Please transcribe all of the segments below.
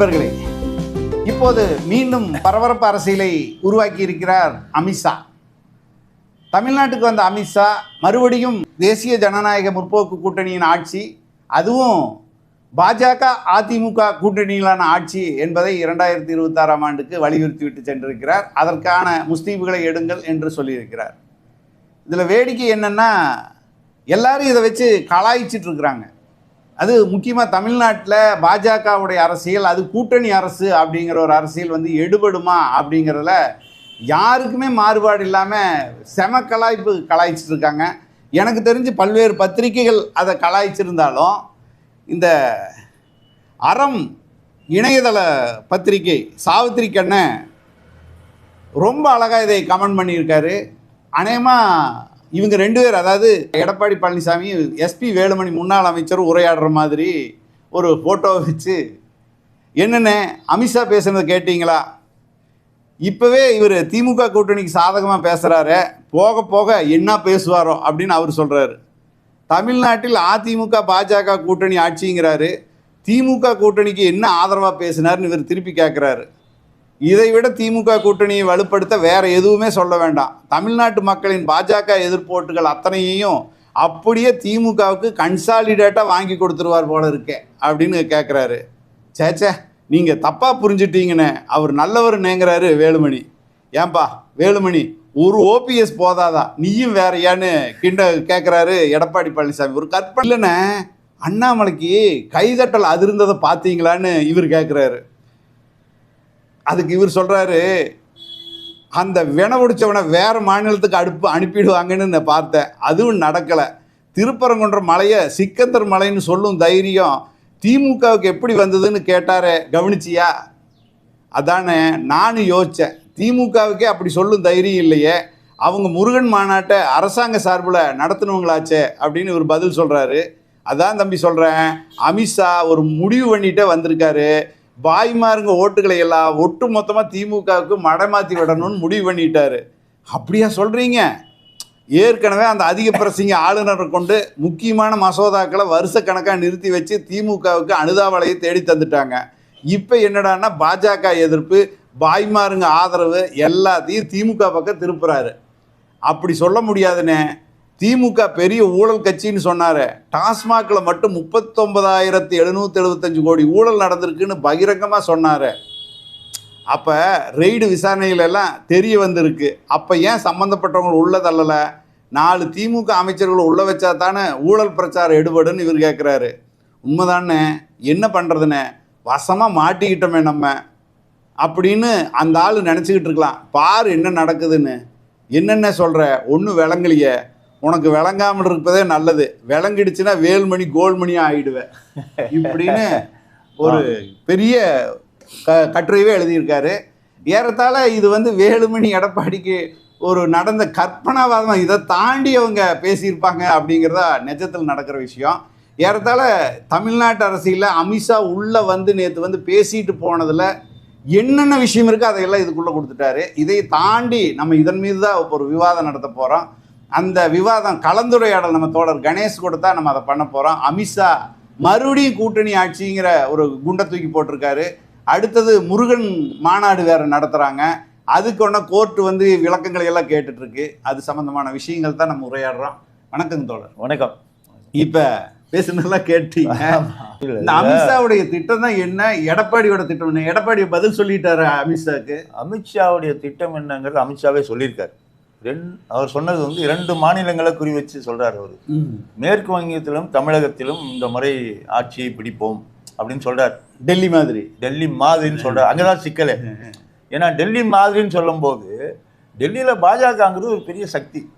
நண்பர்களே இப்போது மீண்டும் பரபரப்பு அரசியலை உருவாக்கி இருக்கிறார் அமித்ஷா. தமிழ்நாட்டுக்கு வந்த அமித்ஷா மறுபடியும் தேசிய ஜனநாயக முற்போக்கு கூட்டணியின் ஆட்சி அதுவும் பாஜக அதிமுக கூட்டணியிலான ஆட்சி என்பதை இரண்டாயிரத்தி இருபத்தாறாம் ஆண்டுக்கு வலியுறுத்தி விட்டு சென்றிருக்கிறார். அதற்கான முஸ்தீபுகளை எடுங்கள் என்று சொல்லியிருக்கிறார். இதில் வேடிக்கை என்னென்னா எல்லாரும் இதை வச்சு கலாய்ச்சிட்டு இருக்கிறாங்க. அது முக்கியமாக தமிழ்நாட்டில் பாஜகவுடைய அரசியல் அது கூட்டணி அரசு அப்படிங்கிற ஒரு அரசியல் வந்து எடுபடுமா அப்படிங்கிறதுல யாருக்குமே மாறுபாடு இல்லாமல் செம கலாய்ப்பு கலாய்ச்சிட்டு இருக்காங்க. எனக்கு தெரிஞ்சு பல்வேறு பத்திரிகைகள் அதை கலாய்ச்சிருந்தாலும் இந்த அறம் இணையதள பத்திரிகை சாவித்திரி கண்ணன் ரொம்ப அழகாக இதை கமெண்ட் பண்ணியிருக்காரு. அநேகமாக இவங்க ரெண்டு பேர் அதாவது எடப்பாடி பழனிசாமி எஸ்பி வேலுமணி முன்னாள் அமைச்சர் உரையாடுற மாதிரி ஒரு ஃபோட்டோ வச்சு என்னென்ன அமித்ஷா பேசுனதை கேட்டிங்களா? இப்போவே இவர் திமுக கூட்டணிக்கு சாதகமாக பேசுகிறாரு போக போக என்ன பேசுவாரோ அப்படின்னு அவர் சொல்கிறாரு தமிழ்நாட்டில் அதிமுக பாஜக கூட்டணி ஆட்சிங்கிறாரு. திமுக கூட்டணிக்கு என்ன ஆதரவாக பேசினார்னு இவர் திருப்பி கேட்குறாரு இதை விட திமுக கூட்டணியை வலுப்படுத்த வேற எதுவுமே சொல்ல வேண்டாம். தமிழ்நாட்டு மக்களின் பாஜக எதிர்ப்போட்டுகள் அத்தனையையும் அப்படியே திமுகவுக்கு கன்சாலிடேட்டாக வாங்கி கொடுத்துருவார் போல இருக்கே அப்படின்னு கேட்குறாரு சேச்சே நீங்கள் தப்பாக புரிஞ்சிட்டீங்கன்னு அவர் நல்லவர் நேங்கிறாரு வேலுமணி. ஏன்பா வேலுமணி ஒரு ஓபிஎஸ் போதாதா? நீயும் வேறையான்னு கிண்ட கேட்குறாரு எடப்பாடி பழனிசாமி. ஒரு கற்பனை இல்லைண்ணே அண்ணாமலைக்கு கைதட்டல் அதிர்ந்ததை பார்த்தீங்களான்னு இவர் கேட்குறாரு அதுக்கு இவர் சொல்கிறாரு அந்த வின பிடிச்சவனை வேறு மாநிலத்துக்கு அடுப்பு அனுப்பிடுவாங்கன்னு நான் பார்த்தேன். அதுவும் நடக்கலை. திருப்பரங்குன்ற மலையை சிக்கந்தர் மலைன்னு சொல்லும் தைரியம் திமுகவுக்கு எப்படி வந்ததுன்னு கேட்டாரே கவனிச்சியா? அதானே நானும் யோசித்தேன் திமுகவுக்கே அப்படி சொல்லும் தைரியம் இல்லையே. அவங்க முருகன் மாநாட்டை அரசாங்க சார்பில் நடத்தினவங்களாச்சே அப்படின்னு இவர் பதில் சொல்கிறாரு அதான் தம்பி சொல்கிறேன் அமித்ஷா ஒரு முடிவு பண்ணிட்டே வந்திருக்காரு. பாய்மாருங்க ஓட்டுகளை எல்லாம். ஒட்டு மொத்தமாக திமுகவுக்கு மடமாற்றி விடணும்னு முடிவு பண்ணிட்டாரு. அப்படியா சொல்கிறீங்க ஏற்கனவே அந்த அதிக பிரசங்க ஆளுநரை கொண்டு முக்கியமான மசோதாக்களை வருஷக்கணக்காக நிறுத்தி வச்சு திமுகவுக்கு அனுதாபலையை தேடி தந்துட்டாங்க. இப்போ என்னடான்னா பாஜக எதிர்ப்பு பாய்மாருங்க ஆதரவு எல்லாத்தையும் திமுக பக்கம் திருப்புறாரு. அப்படி சொல்ல முடியாதுண்ணே திமுக பெரிய ஊழல் கட்சின்னு சொன்னார். டாஸ்மாகில் மட்டும் முப்பத்தொன்பதாயிரத்தி எழுநூற்றி எழுபத்தஞ்சு கோடி ஊழல் நடந்திருக்குன்னு பகிரங்கமாக சொன்னார். அப்போ ரெய்டு விசாரணைகளெல்லாம் தெரிய வந்திருக்கு. அப்போ ஏன் சம்மந்தப்பட்டவங்க உள்ள தள்ளலை? நாலு திமுக அமைச்சர்களை உள்ள வச்சா தானே ஊழல் பிரச்சாரம் எடுபடுன்னு இவர் கேட்குறாரு உண்மைதானே? என்ன பண்ணுறதுண்ணே வசமாக மாட்டிக்கிட்டோமே நம்ம. அப்படின்னு அந்த ஆள் நினச்சிக்கிட்டு இருக்கலாம். பார் என்ன நடக்குதுன்னு. என்னென்ன சொல்கிற ஒன்றும் விளங்கலையே. உனக்கு விளங்காமல் இருப்பதே நல்லது. விளங்கிடுச்சுன்னா வேல்மணி கோல்மணியாக ஆயிடுவேன் இப்படின்னு ஒரு பெரிய க கட்டுரையவே எழுதியிருக்காரு. ஏறத்தாழ இது வந்து வேலுமணி எடப்பாடிக்கு ஒரு நடந்த கற்பனாவாதம். இதை தாண்டி அவங்க பேசியிருப்பாங்க அப்படிங்கிறதா நிஜத்தில் நடக்கிற விஷயம். ஏறத்தாழ தமிழ்நாட்டு அரசியலில் அமித்ஷா உள்ளே வந்து நேற்று வந்து பேசிட்டு போனதில் என்னென்ன விஷயம் இருக்கோ அதையெல்லாம் இதுக்குள்ளே கொடுத்துட்டாரு. இதை தாண்டி நம்ம இதன் மீது தான் ஒரு விவாதம் நடத்த போகிறோம் அந்த விவாதம் கலந்துரையாடல் நம்ம தோழர் கணேஷ் கூட தான் நம்ம அதை பண்ண போகிறோம் அமித்ஷா மறுபடியும் கூட்டணி ஆட்சிங்கிற ஒரு குண்டை தூக்கி போட்டிருக்காரு. அடுத்தது முருகன் மாநாடு வேறு நடத்துகிறாங்க அதுக்கு ஒன்று கோர்ட்டு வந்து விளக்கங்களை எல்லாம் கேட்டுட்டு இருக்கு அது சம்மந்தமான விஷயங்கள் தான் நம்ம உரையாடுறோம். வணக்கங்க தோழர். வணக்கம். இப்போ பேசுனதெல்லாம் கேட்டீங்க. இந்த அமித்ஷாவுடைய திட்டம் தான் என்ன? எடப்பாடியோட திட்டம் என்ன? எடப்பாடி பதில் சொல்லிட்டாரு அமித்ஷாக்கு அமித்ஷாவுடைய திட்டம் என்னங்கிறது அமித்ஷாவே சொல்லியிருக்காரு. ரெண்டு அவர் சொன்னது வந்து இரண்டு மாநிலங்களை குறி வச்சு சொல்றாரு அவர். மேற்கு வங்கத்திலும் தமிழகத்திலும் இந்த முறை ஆட்சியை பிடிப்போம் அப்படின்னு சொல்றாரு. டெல்லி மாதிரி. டெல்லி மாதிரின்னு சொல்றாரு. அங்கதான் சிக்கலே. ஏன்னா டெல்லி மாதிரின்னு சொல்லும்போது டெல்லியில பாஜகங்கிறது ஒரு பெரிய சக்தி.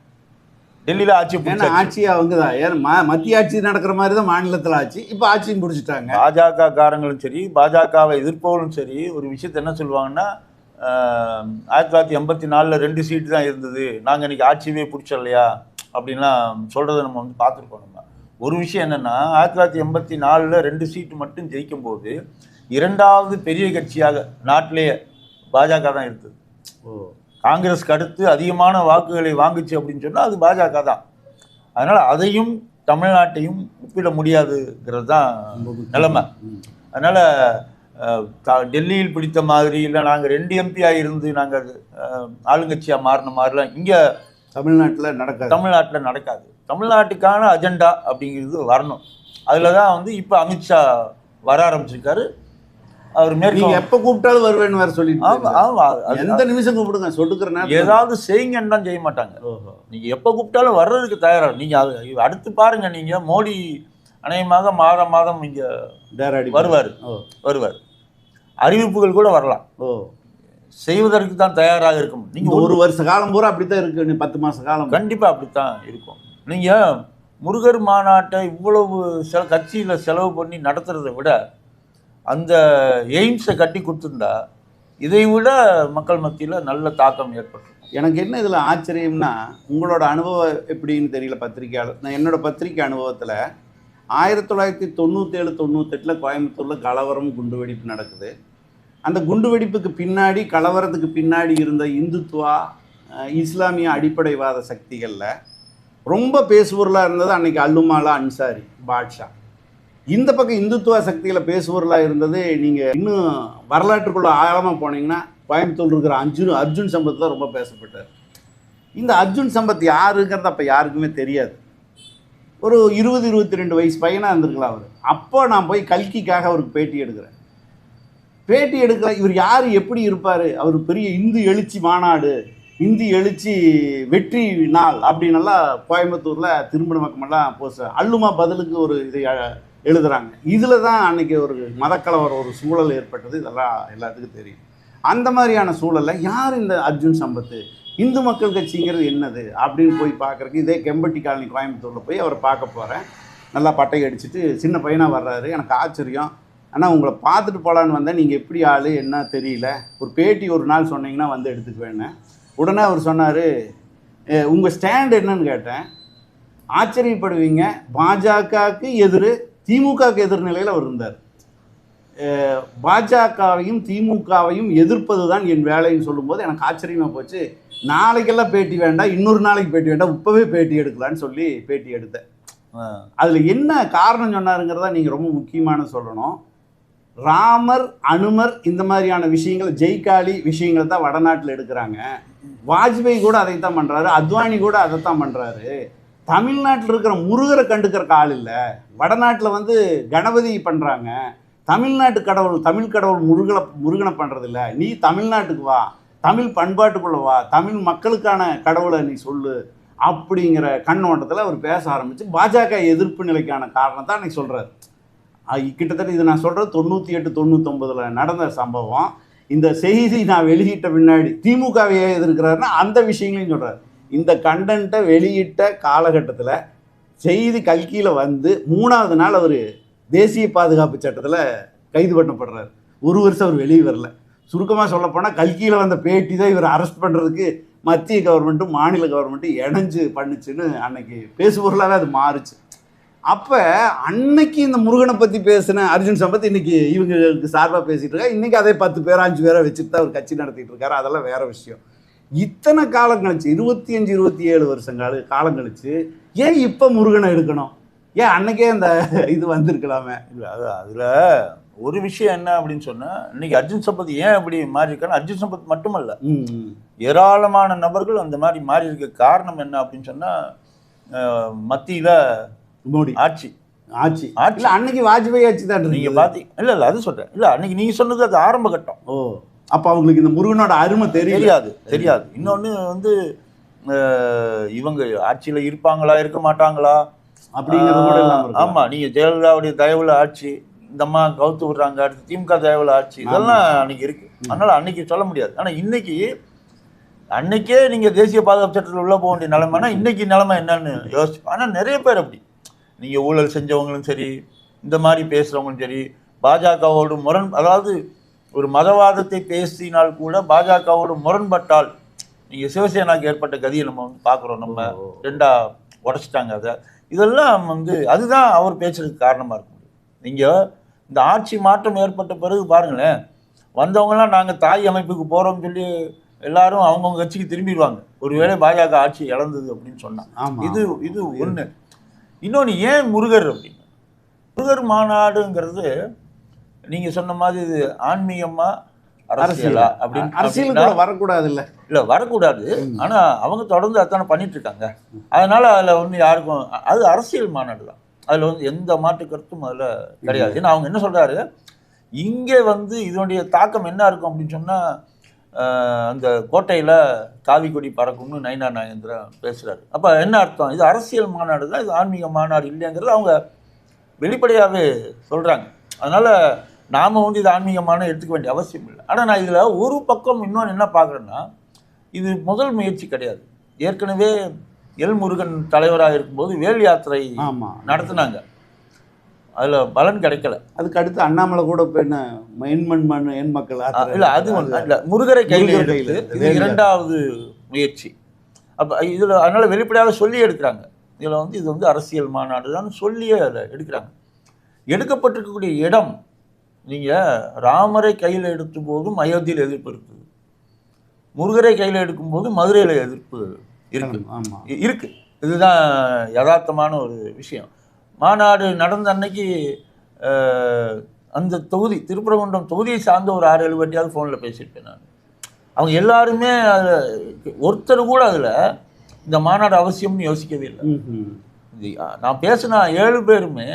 டெல்லியில ஆட்சி ஏன்னா. ஆட்சி அவங்க தான் ஏன் ம- மத்திய ஆட்சி நடக்கிற மாதிரி தான் மாநிலத்தில் ஆட்சி. இப்போ ஆட்சியும் பிடிச்சிட்டாங்க. பாஜக காரங்களும் சரி பாஜகவை எதிர்ப்பவர்களும் சரி ஒரு விஷயத்தை என்ன சொல்லுவாங்கன்னா ஆயிரத்தி தொள்ளாயிரத்தி எண்பத்தி நாலில் ரெண்டு சீட்டு தான் இருந்தது. நாங்கள் இன்னைக்கு ஆட்சியவே பிடிச்சிடலையா அப்படின்லாம் சொல்கிறத நம்ம வந்து பார்த்துருக்கோம் நம்ம. ஒரு விஷயம் என்னென்னா ஆயிரத்தி தொள்ளாயிரத்தி எண்பத்தி நாலில் ரெண்டு சீட்டு மட்டும் ஜெயிக்கும் போது இரண்டாவது பெரிய கட்சியாக நாட்டிலேயே பாஜக தான் இருக்குது ஓ. காங்கிரஸ்க்கு அடுத்து அதிகமான வாக்குகளை வாங்குச்சு அப்படின்னு சொன்னால் அது பாஜக தான். அதனால் அதையும் தமிழ்நாட்டையும் ஒப்பிட முடியாதுங்கிறது தான் நிலைமை. அதனால் டெல்லியில் பிடித்த மாதிரி இல்லை நாங்கள் ரெண்டு எம்பியாக இருந்து நாங்கள் ஆளுங்கட்சியாக மாறின மாதிரிலாம் இங்கே தமிழ்நாட்டுல நடக்காது. தமிழ்நாட்டில் நடக்காது. தமிழ்நாட்டுக்கான அஜெண்டா அப்படிங்கிறது வரணும். அதில் தான் வந்து இப்போ அமித்ஷா வர ஆரம்பிச்சிருக்காரு. அவர் மேற்கு எப்ப கூப்பிட்டாலும் வருவேன்னு வேற அது- எந்த நிமிஷம் கூப்பிடுங்க நேரம் ஏதாவது செய்யுங்கன்னு தான் செய்ய மாட்டாங்க. ஓஹோ. நீங்க எப்போ கூப்பிட்டாலும் வர்றதுக்கு தயாரா நீங்க அது அடுத்து பாருங்க நீங்க மோடி அநேகமாக மாதம் மாதம் இங்க வருவார். வருவார். அறிவிப்புகள் கூட வரலாம். ஓ. செய்வதற்கு தான் தயாராக இருக்கும். நீங்க இந்த ஒரு வருஷ காலம் பூரா அப்படித்தான் இருக்கு நீ பத்து மாச காலம். கண்டிப்பா அப்படித்தான் இருக்கும். நீங்க முருகர் மாநாட்டை இவ்வளவு செல கட்சியில செலவு பண்ணி நடத்துறதை விட அந்த எய்ம்ஸை கட்டி கொடுத்துருந்தா இதை விட மக்கள் மத்தியில நல்ல தாக்கம் ஏற்பட்டிருக்கும். எனக்கு என்ன இதுல ஆச்சரியம்னா உங்களோட அனுபவம் எப்படின்னு தெரியல பத்திரிக்கையாளர் நான் என்னோட பத்திரிக்கை அனுபவத்துல ஆயிரத்தி தொள்ளாயிரத்தி தொண்ணூத்தேழு தொண்ணூத்தெட்டில் கோயம்புத்தூரில் கலவரம் குண்டுவெடிப்பு நடக்குது. அந்த குண்டு வெடிப்புக்கு பின்னாடி கலவரத்துக்கு பின்னாடி இருந்த இந்துத்துவா இஸ்லாமிய அடிப்படைவாத சக்திகளில் ரொம்ப பேசுபொருளாக இருந்தது அன்னைக்கு அல்லுமாலா அன்சாரி பாட்ஷா. இந்த பக்கம் இந்துத்துவ சக்தியில் பேசுபொருளாக இருந்தது. நீங்கள் இன்னும் வரலாற்றுக்குள்ளே ஆழமாக போனீங்கன்னா கோயம்புத்தூர் இருக்கிற அர்ஜுன் அர்ஜுன் சம்பத் தான் ரொம்ப பேசப்பட்டார். இந்த அர்ஜுன் சம்பத் யாருங்கிறது அப்போ யாருக்குமே தெரியாது. ஒரு இருபது இருபத்தி ரெண்டு வயசு பையனாக இருந்திருக்கலாம் அவர். அப்போ நான் போய் கல்கிக்காக அவருக்கு பேட்டி எடுக்கிறேன். பேட்டி எடுக்கிற இவர் யார் எப்படி இருப்பார்? அவர் பெரிய இந்து எழுச்சி மாநாடு இந்தி எழுச்சி வெற்றி நாள் அப்படின்னெல்லாம் கோயம்புத்தூரில் திருமண பக்கமெல்லாம் போஸ்ட் அல்லுமா பதிலுக்கு ஒரு இதை எழுதுறாங்க. இதில் தான் அன்னைக்கு ஒரு மதக்கலவர ஒரு சூழல் ஏற்பட்டது. இதெல்லாம் எல்லாத்துக்கும் தெரியும். அந்த மாதிரியான சூழல்ல யார் இந்த அர்ஜுன் சம்பத்து? இந்து மக்கள் கட்சிங்கிறது என்னது அப்படின்னு போய் பார்க்குறக்கு இதே கெம்பட்டி காலனி கோயம்புத்தூரில் போய் அவரை பார்க்க போகிறேன் நல்லா பட்டை அடிச்சுட்டு சின்ன பையனாக வர்றாரு. எனக்கு ஆச்சரியம். ஆனால் உங்களை பார்த்துட்டு போகலான்னு வந்தேன். நீங்கள் எப்படி ஆள்? என்ன தெரியல. ஒரு பேட்டி ஒரு நாள் சொன்னீங்கன்னா வந்து எடுத்துக்குவேன்னு உடனே அவர் சொன்னார் உங்கள் ஸ்டாண்ட் என்னன்னு கேட்டேன். ஆச்சரியப்படுவீங்க. பாஜகவுக்கு எதிர் திமுகவுக்கு எதிர்நிலையில் அவர் இருந்தார். பாஜகவையும் திமுகவையும் எதிர்ப்பது தான் என் வேலைன்னு சொல்லும்போது எனக்கு ஆச்சரியமாக போச்சு. நாளைக்கெல்லாம் பேட்டி வேண்டாம் இன்னொரு நாளைக்கு பேட்டி வேண்டாம் இப்போவே பேட்டி எடுக்கலான்னு சொல்லி பேட்டி எடுத்தேன். அதில் என்ன காரணம் சொன்னாருங்கிறத நீங்கள் ரொம்ப முக்கியமான சொல்லணும். ராமர் அனுமர் இந்த மாதிரியான விஷயங்கள் ஜெய்காலி விஷயங்களை தான் வடநாட்டில் எடுக்கிறாங்க. வாஜ்பாய் கூட அதை தான் பண்ணுறாரு அத்வானி கூட அதை தான் பண்ணுறாரு தமிழ்நாட்டில் இருக்கிற முருகரை கண்டுக்கிறக்கு ஆள் இல்லை. வடநாட்டில் வந்து கணபதி பண்ணுறாங்க தமிழ்நாட்டு கடவுள் தமிழ் கடவுள் முருகனை முருகனை பண்ணுறதில்ல நீ தமிழ்நாட்டுக்கு வா. தமிழ் பண்பாட்டுக்குள்ளே வா. தமிழ் மக்களுக்கான கடவுளை நீ சொல்லு அப்படிங்கிற கண்ணோட்டத்தில் அவர் பேச ஆரம்பித்து பாஜக எதிர்ப்பு நிலைக்கான காரணத்தை அன்றைக்கி சொல்கிறார் கிட்டத்தட்ட இது நான் சொல்கிறது தொண்ணூற்றி எட்டு தொண்ணூத்தொம்பதில் நடந்த சம்பவம். இந்த செய்தி நான் வெளியிட்ட பின்னாடி திமுகவை எதிர்க்கிறாருன்னா அந்த விஷயங்களையும் சொல்கிறார் இந்த கண்டென்ட்டை வெளியிட்ட காலகட்டத்தில் செய்தி கல்கியில் வந்து மூணாவது நாள் அவர் தேசிய பாதுகாப்பு சட்டத்தில் கைது பண்ணப்படுறாரு. ஒரு வருஷம் அவர் வெளியே வரல. சுருக்கமாக சொல்லப்போனால் கல்கியில் வந்த பேட்டி தான் இவர் அரெஸ்ட் பண்ணுறதுக்கு மத்திய கவர்மெண்ட்டும் மாநில கவர்மெண்ட்டும் இணைஞ்சு பண்ணுச்சுன்னு அன்னைக்கு பேசுபொருளாகவே அது மாறுச்சு. அப்போ அன்னைக்கு இந்த முருகனை பற்றி பேசின அர்ஜுன் சம்பத் இன்னைக்கு இவங்களுக்கு சார்பாக பேசிகிட்டு இருக்கா இன்றைக்கி அதே பத்து பேர் அஞ்சு பேரை வச்சுட்டு தான் அவர் கட்சி நடத்திட்டு இருக்காரு. அதெல்லாம் வேற விஷயம். இத்தனை காலம் கழிச்சு இருபத்தி அஞ்சு இருபத்தி ஏழு வருஷம் கால காலம் கழிச்சு ஏன் இப்போ முருகனை எடுக்கணும்? ஏன் அன்னைக்கே அந்த இது வந்திருக்கலாமே? இல்ல அது அதுல ஒரு விஷயம் என்ன அப்படின்னு சொன்னா இன்னைக்கு அர்ஜுன் சம்பத் ஏன் அப்படி மாறி இருக்கான்னு அர்ஜுன் சம்பத் மட்டுமல்ல. ஏராளமான நபர்கள் அந்த மாதிரி மாறி இருக்க காரணம் என்ன அப்படின்னு சொன்னா அஹ், மத்தியில மோடி. ஆட்சி. ஆட்சி. ஆட்சி. அன்னைக்கு வாஜ்பாய் ஆட்சி தான் நீங்க இருந்தது. பாத்தீங்க இல்ல இல்ல அது சொல்றேன். இல்ல அன்னைக்கு நீங்க சொன்னது அது ஆரம்ப கட்டம். ஓ அப்ப அவங்களுக்கு இந்த முருகனோட அருமை தெரியாது. தெரியாது இன்னொன்னு வந்து இவங்க ஆட்சியில இருப்பாங்களா இருக்க மாட்டாங்களா? அப்படிங்கிறது கூட இல்லாம ஆஹ், இருக்கலாம். ஆமா நீங்க ஜெயலலிதாவுடைய தயவுல ஆட்சி இந்த அம்மா கவுத்து விடுறாங்க அடுத்து திமுக தயவுல ஆட்சி இதெல்லாம் அன்னைக்கு இருக்கு. அதனால அன்னைக்கு சொல்ல முடியாது. ஆனா இன்னைக்கு அன்னைக்கே நீங்க தேசிய பாதுகாப்பு சட்டத்தில் உள்ள போக வேண்டிய நிலைமைனா இன்னைக்கு நிலைமை என்னன்னு யோசிச்சு ஆனா நிறைய பேர் அப்படி. நீங்க ஊழல் செஞ்சவங்களும் சரி இந்த மாதிரி பேசுறவங்களும் சரி பாஜகவோடு முரண் அதாவது ஒரு மதவாதத்தை பேசினால் கூட பாஜகவோடு முரண்பட்டால் நீங்க சிவசேனாக்கு ஏற்பட்ட கதியை நம்ம வந்து பார்க்குறோம் நம்ம ஓ. ரெண்டா உடைச்சிட்டாங்க அதை. இதெல்லாம் வந்து அதுதான் அவர் பேசுறதுக்கு காரணமா இருக்கும். நீங்க இந்த ஆட்சி மாற்றம் ஏற்பட்ட பிறகு பாருங்களேன் வந்தவங்கலாம் நாங்க தாய் அமைப்புக்கு போறோம்னு சொல்லி எல்லாரும் அவங்கவுங்க கட்சிக்கு திரும்பிடுவாங்க. ஒருவேளை பாஜக ஆட்சி இழந்தது அப்படின்னு சொன்னா. ஆமா. இது இது ஒண்ணு. இன்னொன்னு ஏன் முருகர் அப்படின்னு? முருகர் மாநாடுங்கிறது நீங்க சொன்ன மாதிரி இது ஆன்மீகமா அரசியலா அப்படின்னு அரசியலுக்குள்ள வரக்கூடாது இல்ல இல்ல வரக்கூடாது. ஆனா அவங்க தொடர்ந்து அதான பண்ணிட்டு இருக்காங்க அதனால அதுல வந்து யாருக்கும் அது அரசியல் மாநாடு தான். அதுல வந்து எந்த மாற்று கருத்தும் அதுல கிடையாது. ஏன்னா அவங்க என்ன சொல்றாரு? இங்கே வந்து இதனுடைய தாக்கம் என்ன இருக்கும் அப்படின்னு சொன்னா ஆஹ், அந்த கோட்டையில காவி கொடி பறக்கும்னு நைனா நாகேந்திரன் பேசுறாரு. அப்ப என்ன அர்த்தம்? இது அரசியல் மாநாடு தான் இது ஆன்மீக மாநாடு இல்லைங்கிறது அவங்க வெளிப்படையாவே சொல்றாங்க. அதனால நாம வந்து இது ஆன்மீகமான எடுத்துக்க வேண்டிய அவசியம் இல்லை. ஆனா நான் இதுல ஒரு பக்கம் இன்னொன்று என்ன பார்க்குறேன்னா இது முதல் முயற்சி கிடையாது. ஏற்கனவே எல் முருகன் தலைவராக இருக்கும்போது வேல் யாத்திரை நடத்துனாங்க. அதுல பலன் கிடைக்கல. அதுக்கு அடுத்து அண்ணாமலை கூட இப்ப என்ன எண்மண் மண் எண் மக்கள் இல்ல அது இல்ல முருகரை கையில் எடுத்து இது இரண்டாவது முயற்சி. அப்ப இதுல அதனால வெளிப்படையாக சொல்லி எடுக்கிறாங்க. இதுல வந்து இது வந்து அரசியல் மாநாடு தான் சொல்லியே அதில் எடுக்கிறாங்க. எடுக்கப்பட்டிருக்கக்கூடிய இடம் நீங்க ராமரை கையில் எடுத்த போதும் அயோத்தியில் எதிர்ப்பு இருக்குது முருகரை கையில் எடுக்கும்போது மதுரையில் எதிர்ப்பு இருக்கு. இருக்கு. இதுதான் யதார்த்தமான ஒரு விஷயம். மாநாடு நடந்த அன்னைக்கு அந்த தொகுதி திருப்பரங்குன்றம் தொகுதியை சார்ந்த ஒரு ஆறு ஏழு வாட்டியாவது ஃபோனில் பேசியிருப்பேன் நான். அவங்க எல்லாருமே அதில் ஒருத்தர் கூட அதில் இந்த மாநாடு அவசியம்னு யோசிக்கவே இல்லை. நான் பேசின ஏழு பேருமே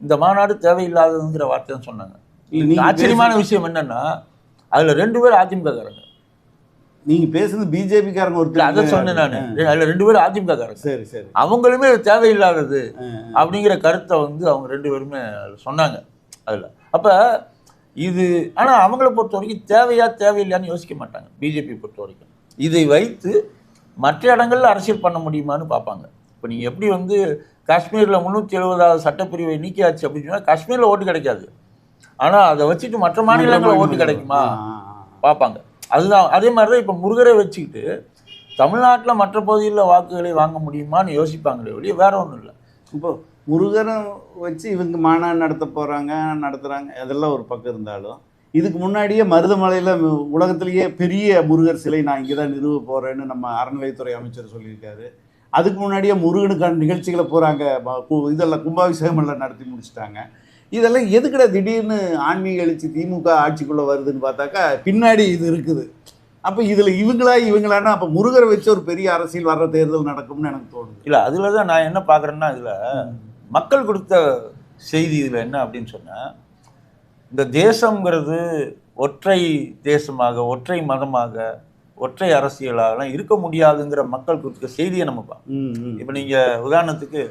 இந்த மாநாடு தேவையில்லாததுங்கிற வார்த்தை தான் சொன்னாங்க. இல்ல, ஆச்சரியமான விஷயம் என்னன்னா அதுல ரெண்டு பேர் அதிமுககாரங்க நீங்க பேசுனது பிஜேபி காரங்க இல்ல, ஒருத்தர் அதை சொன்னேன் நான். அதுல ரெண்டு பேரும் அதிமுககாரங்க சரி சரி. அவங்களுமே தேவையில்லாதது அப்படிங்கிற கருத்தை வந்து அவங்க ரெண்டு பேருமே சொன்னாங்க அதில். அப்போ இது ஆனால் அவங்கள பொறுத்த வரைக்கும் தேவையா தேவையில்லையான்னு யோசிக்க மாட்டாங்க பிஜேபி பொறுத்த வரைக்கும். இதை வைத்து மற்ற இடங்கள்ல அரசியல் பண்ண முடியுமான்னு பார்ப்பாங்க. இப்போ நீங்கள் எப்படி வந்து காஷ்மீரில் முந்நூற்றி எழுபதாவது சட்டப்பிரிவை நீக்கியாச்சு அப்படின்னு சொன்னால் காஷ்மீரில் ஓட்டு கிடைக்காது. ஆனால் அதை வச்சுட்டு மற்ற மாநிலங்களில் ஓட்டு கிடைக்குமா. பார்ப்பாங்க. அதுதான் அதே மாதிரி தான் இப்போ முருகரை வச்சுக்கிட்டு தமிழ்நாட்டில் மற்ற பகுதிகளில் வாக்குகளை வாங்க முடியுமான்னு யோசிப்பாங்களே ஒழிய வேற ஒன்றும் இல்லை. இப்போ முருகனை வச்சு இவங்க மாநாடு நடத்த போறாங்க நடத்துறாங்க அதெல்லாம் ஒரு பக்கம் இருந்தாலும் இதுக்கு முன்னாடியே மருதமலையில் உலகத்திலேயே பெரிய முருகர் சிலை நான் இங்கே தான் நிறுவ போறேன்னு நம்ம அறநிலையத்துறை அமைச்சர் சொல்லியிருக்காரு. அதுக்கு முன்னாடியே முருகனுக்கான நிகழ்ச்சிகளை போகிறாங்க இதெல்லாம் கும்பாபிஷேகம் எல்லாம் நடத்தி முடிச்சிட்டாங்க. இதெல்லாம் எதுக்குடா திடீர்னு ஆன்மீக எழுச்சி திமுக ஆட்சிக்குள்ளே வருதுன்னு பார்த்தாக்கா பின்னாடி இது இருக்குது. அப்போ இதில் இவங்களா இவங்களான்னா அப்போ முருகரை வச்சு ஒரு பெரிய அரசியல் வர்ற தேர்தல் நடக்கும்னு எனக்கு தோணுது. இல்லை அதில் தான் நான் என்ன பார்க்குறேன்னா இதில் மக்கள் கொடுத்த செய்தி இதில் என்ன அப்படின்னு சொன்னால் இந்த தேசம்ங்கிறது ஒற்றை தேசமாக ஒற்றை மதமாக ஒற்றை அரசியலாகலாம் இருக்க முடியாதுங்கிற மக்கள் கொடுத்த செய்தியை நம்ம இப்போ நீங்கள் உதாரணத்துக்கு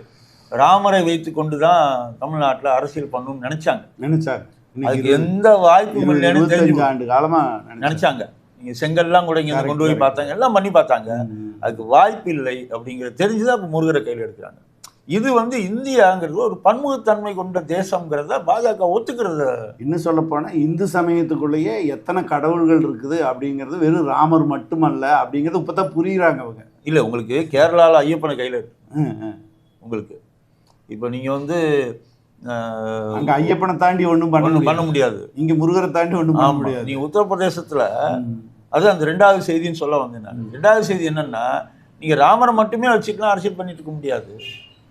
ராமரை வைத்து கொண்டு தான் தமிழ்நாட்டில் அரசியல் பண்ணணும்னு நினச்சாங்க. நினைச்சாங்க அதுக்கு எந்த வாய்ப்பும் இல்லைன்னு தெரிஞ்சு ஆண்டு காலமா நினைச்சாங்க. நீங்கள் செங்கல்லாம் கூட இங்கே கொண்டு போய் பார்த்தாங்க. எல்லாம் பண்ணி பார்த்தாங்க. அதுக்கு வாய்ப்பு இல்லை அப்படிங்கிறது தெரிஞ்சுதான் இப்போ முருகரை கையில் எடுக்கிறாங்க. இது வந்து இந்தியாங்கிறது ஒரு பன்முகத்தன்மை கொண்ட தேசம்ங்கிறத பாஜக ஒத்துக்கிறது இன்னும் சொல்ல போனா இந்து சமயத்துக்குள்ளேயே எத்தனை கடவுள்கள் இருக்குது அப்படிங்கிறது வெறும் ராமர் மட்டுமல்ல அப்படிங்கிறது இப்பதான் புரியுறாங்க அவங்க. இல்லை உங்களுக்கு கேரளாவில் ஐயப்பனை கையில் இருக்கு. உங்களுக்கு இப்போ நீங்கள் வந்து அங்க ஐயப்பனை தாண்டி ஒண்ணும் பண்ண பண்ண முடியாது. இங்க முருகரை தாண்டி ஒண்ணும் பண்ண முடியாது. நீங்க உத்தரப்பிரதேசத்துல. அது அந்த ரெண்டாவது செய்தின்னு சொல்ல வந்தேன் நான். ரெண்டாவது செய்தி என்னன்னா நீங்க ராமரை மட்டுமே வச்சுக்கலாம் அரசியல் பண்ணிட்டு இருக்க முடியாது.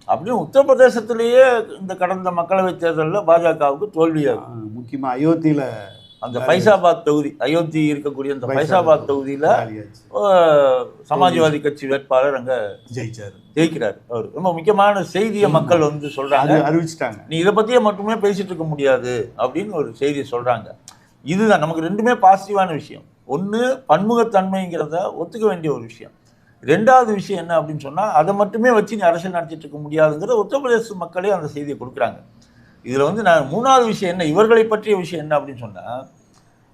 அப்படின்னு உத்தரப்பிரதேசத்திலேயே இந்த கடந்த மக்களவைத் தேர்தலில் பாஜகவுக்கு தோல்வியாகும் ஆ, முக்கியமா அயோத்தியில அந்த ஃபைசாபாத் தொகுதி அயோத்தி இருக்கக்கூடிய அந்த ஃபைசாபாத் தொகுதியில சமாஜ்வாதி கட்சி வேட்பாளர் அங்க ஜெயிச்சாரு. ஜெயிக்கிறார். அவர் ரொம்ப முக்கியமான செய்தியை மக்கள் வந்து சொல்றாங்க. அது அறிவிச்சிட்டாங்க. நீ இதை பத்தியே மட்டுமே பேசிட்டு இருக்க முடியாது அப்படின்னு ஒரு செய்தியை சொல்றாங்க. இதுதான் நமக்கு ரெண்டுமே பாசிட்டிவான விஷயம். ஒன்று பன்முகத்தன்மைங்கிறத ஒத்துக்க வேண்டிய ஒரு விஷயம். ரெண்டாவது விஷயம் என்ன அப்படின்னு சொன்னா அதை மட்டுமே வச்சு நீ அரசியல் நடத்திட்டு இருக்க முடியாதுங்கிற உத்தரப்பிரதேச மக்களே அந்த செய்தியை கொடுக்குறாங்க. இதுல வந்து நான் மூணாவது விஷயம் என்ன இவர்களை பற்றிய விஷயம் என்ன அப்படின்னு சொன்னா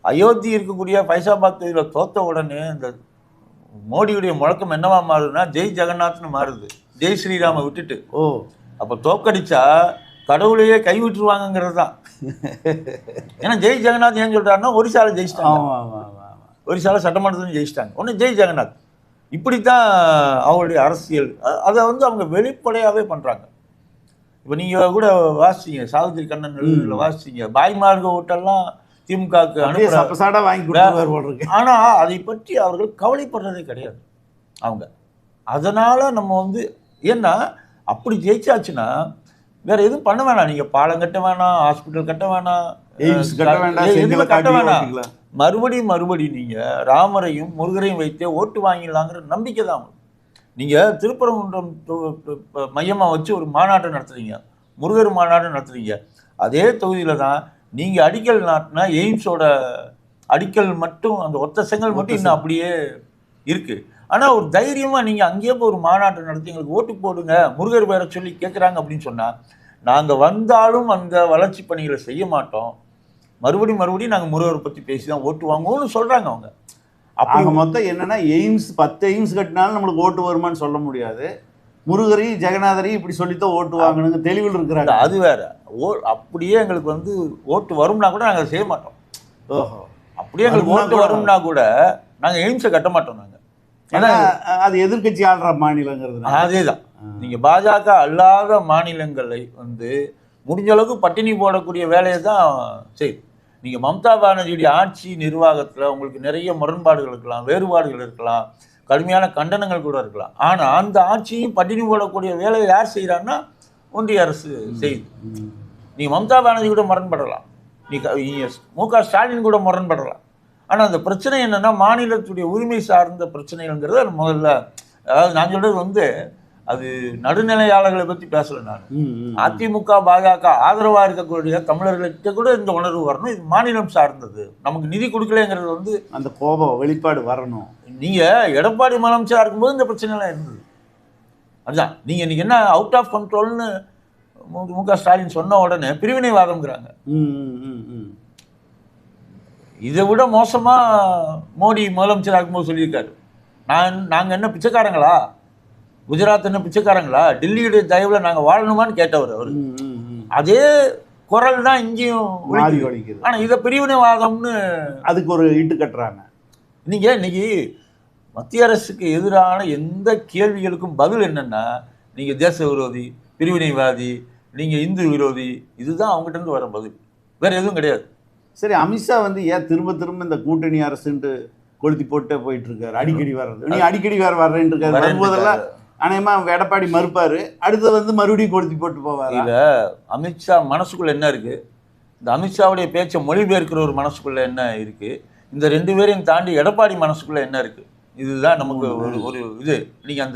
அயோத்தி இருக்கக்கூடிய ஃபைசாபாத் தொகுதியில் தோத்த உடனே இந்த மோடியுடைய முழக்கம் என்னவா மாறுதுன்னா ஜெய் ஜெகநாத்னு மாறுது. ஜெய் ஸ்ரீராமை விட்டுட்டு. ஓ. அப்போ தோக்கடிச்சா கடவுளையே கை விட்டுருவாங்கங்கிறது தான் ஏன்னா ஜெய் ஜெகநாத் ஏன் சொல்றாருன்னா ஒரிசால ஜெயிச்சிட்டாங்க. ஒரிசால சட்டமன்றத்தில் ஜெயிச்சிட்டாங்க. ஒன்று ஜெய் ஜெகநாத். இப்படித்தான் அவங்களுடைய அரசியல். அ- அதை வந்து அவங்க வெளிப்படையாவே பண்றாங்க. இப்போ நீங்க கூட வாசிச்சீங்க சாவித்திரி கண்ணன் எழுதுல வாசிச்சீங்க பாய்மார்க ஓட்டெல்லாம் திமுகவுக்கு அனுப்புற சப்பசாடா வாங்கி கொடுத்துருவார் போல இருக்கு ஆனா அதை பற்றி அவர்கள் கவலைப்படுறதே கிடையாது அவங்க அதனால நம்ம வந்து ஏன்னா அப்படி ஜெயிச்சாச்சுன்னா வேற எதுவும் பண்ண வேணாம் நீங்க பாலம் கட்ட வேணாம் ஹாஸ்பிட்டல் கட்ட வேணாம் எதுவுமே கட்ட. ஓட்டிக்கலாம். மறுபடியும் மறுபடியும் நீங்க ராமரையும் முருகரையும் வைத்தே ஓட்டு வாங்கிடலாங்கிற நம்பிக்கை தான். நீங்க திருப்பரங்குன்றம் தொ- தொ- ப- மையமா வச்சு ஒரு மாநாட்டை நடத்துறீங்க. முருகர் மாநாடு நடத்துறீங்க. அதே தொகுதியில தான் நீங்க அடிக்கல் நாட்டினா எய்ம்ஸோட அடிக்கல் மட்டும் அந்த ஒத்த செங்கல் மட்டும் இன்னும் அப்படியே இருக்கு. ஆனா ஒரு தைரியமா நீங்க அங்கேயே போய் ஒரு மாநாட்டை நடத்தி எங்களுக்கு ஓட்டு போடுங்க முருகர் பேரை சொல்லி கேட்குறாங்க அப்படின்னு சொன்னா நாங்க வந்தாலும் அந்த வளர்ச்சி பணிகளை செய்ய மாட்டோம். மறுபடியும் மறுபடியும் நாங்க முருகரை பத்தி பேசி தான் ஓட்டு வாங்குவோம்னு சொல்றாங்க அவங்க. அப்படி மொத்தம் என்னன்னா எய்ம்ஸ் பத்து எய்ம்ஸ் கட்டினாலும் நம்மளுக்கு ஓட்டு வருமான்னு சொல்ல முடியாது. முருகரி ஜெகநாதரி இப்படி சொல்லித்தான் ஓட்டு வாங்கணுங்க தெளிவில் இருக்கிறாங்க. அது வேற. ஓ அப்படியே எங்களுக்கு வந்து ஓட்டு வரும்னா கூட நாங்க செய்ய மாட்டோம். ஓஹோ. அப்படியே எங்களுக்கு வரும்னா ஓட்டு வரும்னா கூட நாங்க எய்ம்ஸை கட்ட மாட்டோம் நாங்க. ஏன்னா அது எதிர்க்கட்சி ஆள்ற மாநிலங்கிறது அதேதான். நீங்க பாஜக அல்லாத மாநிலங்களை வந்து முடிஞ்ச அளவுக்கு பட்டினி போடக்கூடிய வேலையை தான் செய்யும் நீங்க மம்தா பானர்ஜியுடைய ஆட்சி நிர்வாகத்துல உங்களுக்கு நிறைய முரண்பாடுகள் இருக்கலாம் வேறுபாடுகள் இருக்கலாம் கடுமையான கண்டனங்கள் கூட இருக்கலாம். ஆனா அந்த ஆட்சியும் பட்டினி போடக்கூடிய வேலையை யார் செய்யறாங்கன்னா ஒன்றிய அரசு செய்யுது. நீ மம்தா பானர்ஜி கூட முரண்படலாம். நீ மு க ஸ்டாலின் கூட முரண்படலாம். ஆனா அந்த பிரச்சனை என்னன்னா மாநிலத்துடைய உரிமை சார்ந்த பிரச்சனைகள்ங்கிறத முதல்ல அதாவது நான் சொல்றது வந்து அது நடுநிலையாளர்களை பத்தி பேசல நான். அதிமுக பாஜக ஆதரவா இருக்கக்கூடிய தமிழர்கள்கிட்ட கூட இந்த உணர்வு வரணும். இது மாநிலம் சார்ந்தது. நமக்கு நிதி கொடுக்கலங்கிறது வந்து அந்த கோபம் வெளிப்பாடு வரணும். நீங்க எடப்பாடி முதலமைச்சரா இருக்கும்போது இந்த பிரச்சனை எல்லாம் இருந்தது. அதுதான். நீங்க இன்னைக்கு என்ன அவுட் ஆஃப் கண்ட்ரோல்னு மு க ஸ்டாலின் சொன்ன உடனே பிரிவினைவாதம்ங்கிறாங்க. இதை விட மோசமா மோடி முதலமைச்சராக இருக்கும்போது சொல்லியிருக்காரு. நான் நாங்க என்ன பிச்சைக்காரங்களா? குஜராத் என்ன பிச்சைக்காரங்களா? டெல்லியுடைய தயவுல நாங்க வாழணுமான்னு கேட்டவர் அவர். அதே குரல் தான் இங்கேயும் மாறி ஒலிக்குது. ஒலிக்குது ஆனா இதை பிரிவினைவாதம்னு அதுக்கு ஒரு இட்டு கட்டுறாங்க. நீங்க இன்னைக்கு மத்திய அரசுக்கு எதிரான எந்த கேள்விகளுக்கும் பதில் என்னன்னா நீங்க தேச விரோதி பிரிவினைவாதி நீங்க இந்து விரோதி இதுதான் அவங்ககிட்ட இருந்து வர பதில். வேற எதுவும் கிடையாது. சரி அமித்ஷா வந்து ஏன் திரும்ப திரும்ப இந்த கூட்டணி அரசுன்ட்டு கொளுத்தி போட்டே போயிட்டு இருக்காரு? அடிக்கடி வர்றது. நீ அடிக்கடி வேற வர்றேன்னு இருக்காரு. வரும்போதெல்லாம் அநேகமா எடப்பாடி மறுப்பாரு. அடுத்து வந்து மறுபடியும் கொளுத்தி போட்டு போவாரு? இல்ல அமித்ஷா மனசுக்குள்ள என்ன இருக்கு? இந்த அமித்ஷாவுடைய பேச்சை மொழிபெயர்க்கிற ஒரு மனசுக்குள்ள என்ன இருக்கு? இந்த ரெண்டு பேரையும் தாண்டி எடப்பாடி மனசுக்குள்ள என்ன இருக்கு? இதுதான் நமக்கு ஒரு ஒரு இது. நீங்க அந்த